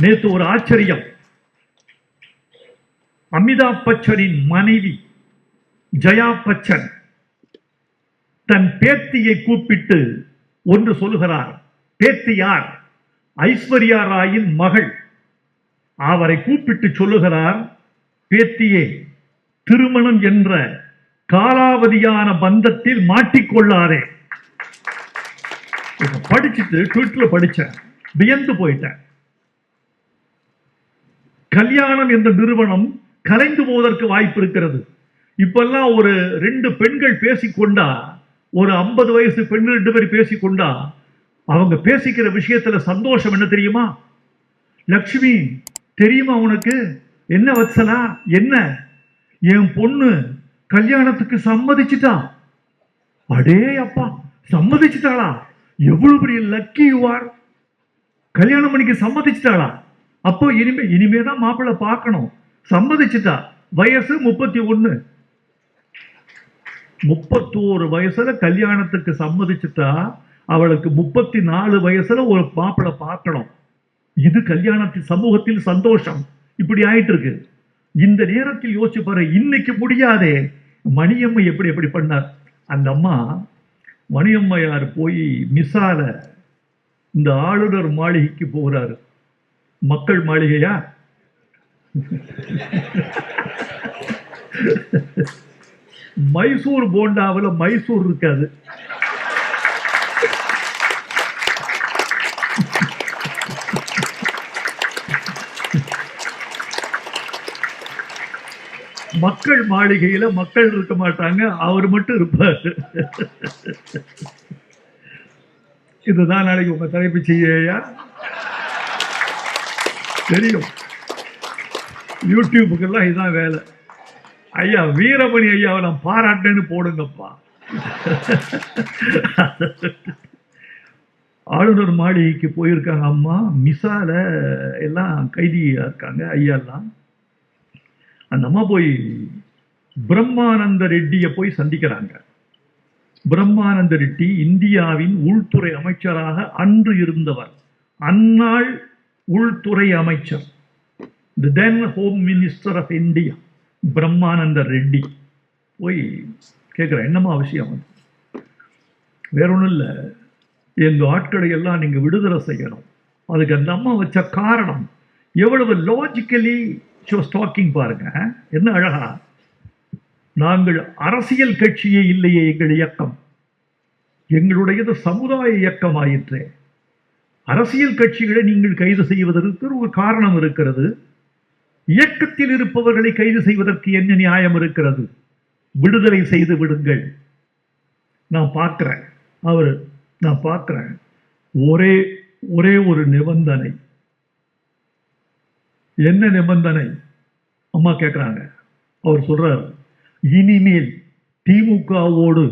நேத்து ஒரு ஆச்சரியம். அமிதாப் பச்சனின் மனைவி ஜயா பச்சன் தன் பேத்தியை கூப்பிட்டு ஒன்று சொல்லுகிறார். பேத்தியார் ஐஸ்வர்யா ராயின் மகள். அவரை கூப்பிட்டு சொல்லுகிறார் பேத்தியே திருமணம் என்ற காலாவதியான பந்தத்தில் மாட்டிக்கொள்ளாதே. படிச்சுட்டு ட்விட்டர்ல படிச்சேன் வியந்து போயிட்டேன். கல்யாணம் என்ற நிறுவனம் கலைந்து போவதற்கு வாய்ப்பு இருக்கிறது. இப்பெல்லாம் ஒரு ரெண்டு பெண்கள் பேசிக்கொண்டா ஒரு ஐம்பது வயசு பெண் ரெண்டு பேர் பேசிக்கொண்டா அவங்க பேசிக்கிற விஷயத்துல சந்தோஷம் என்ன தெரியுமா? லக்ஷ்மி தெரியுமா உனக்கு? என்ன வச்சலா என்ன? என் பொண்ணு கல்யாணத்துக்கு சம்மதிச்சிட்டா? அடே அப்பா சம்மதிச்சுட்டாளா? எவ்வளவு பெரிய லக்கி யூ ஆர் கல்யாணம் பண்ணிக்க சம்மதிச்சுட்டாளா? அப்போ இனிமே இனிமே தான் மாப்பிள்ளை பார்க்கணும். சம்மதிச்சுட்டா. வயசு முப்பத்தி ஒன்று முப்பத்தோரு வயசுல கல்யாணத்துக்கு சம்மதிச்சுட்டா அவளுக்கு முப்பத்தி நாலு வயசுல ஒரு மாப்பிள்ளை பார்க்கணும். இது கல்யாணத்தில் சமூகத்தில் சந்தோஷம். இப்படி ஆயிட்டு இருக்கு இந்த நேரத்தில் யோசிச்சு பாரு இன்னைக்கு முடியாதே. மணியம்மை எப்படி எப்படி பண்ணார்? அந்த அம்மா மணியம்மையார் போய் மிசால இந்த ஆளுநர் மாளிகைக்கு போகிறாரு மக்கள் மாளிகையா? மைசூர் போண்டாவில் மைசூர் இருக்காது. மக்கள் மாளிகையில மக்கள் இருக்க மாட்டாங்க அவர் மட்டும் இருப்பார். இதுதான் நாளைக்கு உங்க தலைப்பு செய்யா தெரியும். யூடியூபுக்கெல்லாம் இதுதான் வேலை. ஐயா வீரமணி ஐயாவை நான் பாராட்டேன்னு போடுங்கப்பா. ஆளுநர் மாளிகைக்கு போயிருக்காங்க அம்மா மிசால எல்லாம் கைதியா இருக்காங்க ஐயா எல்லாம் அந்த அம்மா போய் பிரம்மானந்த ரெட்டியை போய் சந்திக்கிறாங்க. பிரம்மானந்த ரெட்டி இந்தியாவின் உள்துறை அமைச்சராக அன்று இருந்தவர். அந்நாள் உள்துறை அமைச்சர் the then home minister of India Brahmananda Reddy போய் கேட்குறேன் என்னம்மா அவசியம் அது வேற ஒன்றும் இல்லை எங்கள் ஆட்களை எல்லாம் நீங்கள் விடுதலை செய்யணும். அதுக்கு அந்த அம்மா வச்ச காரணம் எவ்வளவு லாஜிக்கலி டாக்கிங் பாருங்க என்ன அழகா? நாங்கள் அரசியல் கட்சியே இல்லையே எங்கள் இயக்கம். எங்களுடையது சமுதாய இயக்கம் ஆயிற்றே அரசியல் கட்சிகளை நீங்கள் கைது செய்வதற்கு ஒரு காரணம் இருக்கிறது. இயக்கத்தில் இருப்பவர்களை கைது செய்வதற்கு என்ன நியாயம் இருக்கிறது? விடுதலை செய்து விடுங்கள். நான் பார்க்கிறேன். அவர் நான் பார்க்கிறேன். ஒரே ஒரே ஒரு நிபந்தனை. என்ன நிபந்தனை? அம்மா கேட்குறாங்க அவர் சொல்றார் இனிமேல் திமுகவோடு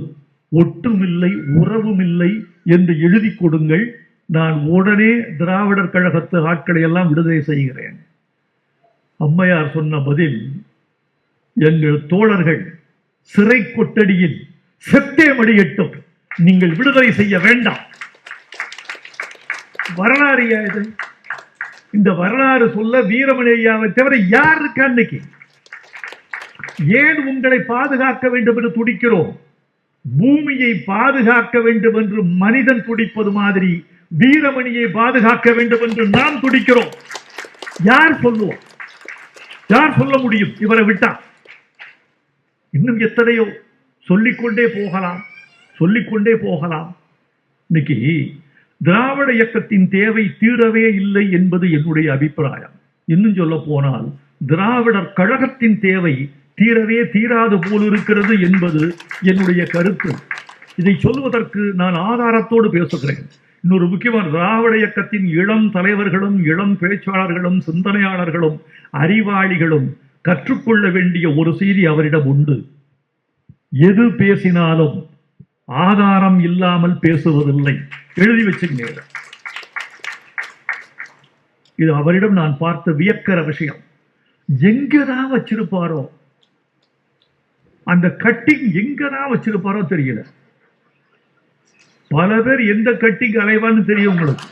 ஒட்டுமில்லை உறவுமில்லை என்று எழுதி கொடுங்கள். நான் உடனே திராவிடர் கழகத்து ஆட்களை எல்லாம் விடுதலை செய்கிறேன். அம்மையார் சொன்ன பதில் எங்கள் தோழர்கள் சிறை கொட்டடியில் செத்தே மடியட்டும் நீங்கள் விடுதலை செய்ய வேண்டாம். வரலாறு இது. இந்த வரலாறு சொல்ல வீரமணி ஐயாவை தவிர யார் இருக்கா அன்னைக்கு ஏன் உங்களை பாதுகாக்க வேண்டும் என்று துடிக்கிறோம்? பூமியை பாதுகாக்க வேண்டும் என்று மனிதன் துடிப்பது மாதிரி வீரமணியை பாதுகாக்க வேண்டும் என்று நாம் துடிக்கிறோம். யார் சொல்லுவோம்? யார் சொல்ல முடியும்? இவரை விட்டா. இன்னும் எத்தனையோ சொல்லிக்கொண்டே போகலாம் சொல்லிக்கொண்டே போகலாம். இன்னைக்கு திராவிட இயக்கத்தின் தேவை தீரவே இல்லை என்பது என்னுடைய அபிப்பிராயம். இன்னும் சொல்ல போனால் திராவிடர் கழகத்தின் தேவை தீரவே தீராது போல் இருக்கிறது என்பது என்னுடைய கருத்து. இதை சொல்வதற்கு நான் ஆதாரத்தோடு பேசுகிறேன். இன்னொரு முக்கியமான திராவிட இயக்கத்தின் இளம் தலைவர்களும் இளம் பேச்சாளர்களும் சிந்தனையாளர்களும் அறிவாளிகளும் கற்றுக்கொள்ள வேண்டிய ஒரு செய்தி அவரிடம் உண்டு. எது பேசினாலும் ஆதாரம் இல்லாமல் பேசுவதில்லை. எழுதி வச்சுங்க இது அவரிடம் நான் பார்த்த வியக்கிற விஷயம். எங்கதான் வச்சிருப்பாரோ? அந்த கட்டிங் எங்கதான் வச்சிருப்பாரோ தெரியல. பல பேர் எந்த கட்டிங் அலைவான்னு தெரியும் உங்களுக்கு.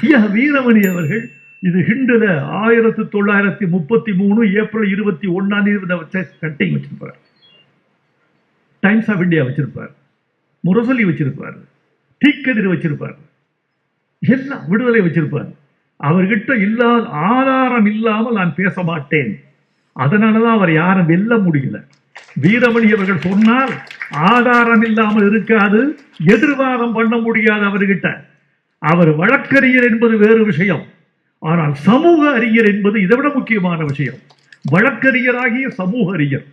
ஐயா வீரமணி அவர்கள் இது ஹிண்டுல ஆயிரத்தி தொள்ளாயிரத்தி முப்பத்தி மூணு ஏப்ரல் இருபத்தி ஒன்னாம் தேதி வச்ச கட்டிங் வச்சிருப்பார். டைம்ஸ் ஆஃப் இந்தியா வச்சிருப்பார். முரசொலி வச்சிருப்பார். தீக்கதிர் வச்சிருப்பார். எல்லாம் விடுதலை வச்சிருப்பார். அவர்கிட்ட இல்லாத ஆதாரம் இல்லாமல் நான் பேச மாட்டேன். அதனாலதான் அவர் யாரும் வெல்ல முடியல. வீரமணி அவர்கள் சொன்னால் ஆதாரம் இல்லாமல் இருக்காது எதிர்வாதம் பண்ண முடியாது அவர்கிட்ட. அவர் வழக்கறிஞர் என்பது வேறு விஷயம். ஆனால் சமூக அறிஞர் என்பது இதை விட முக்கியமான விஷயம். வழக்கறிஞராகிய சமூக அறிஞர்.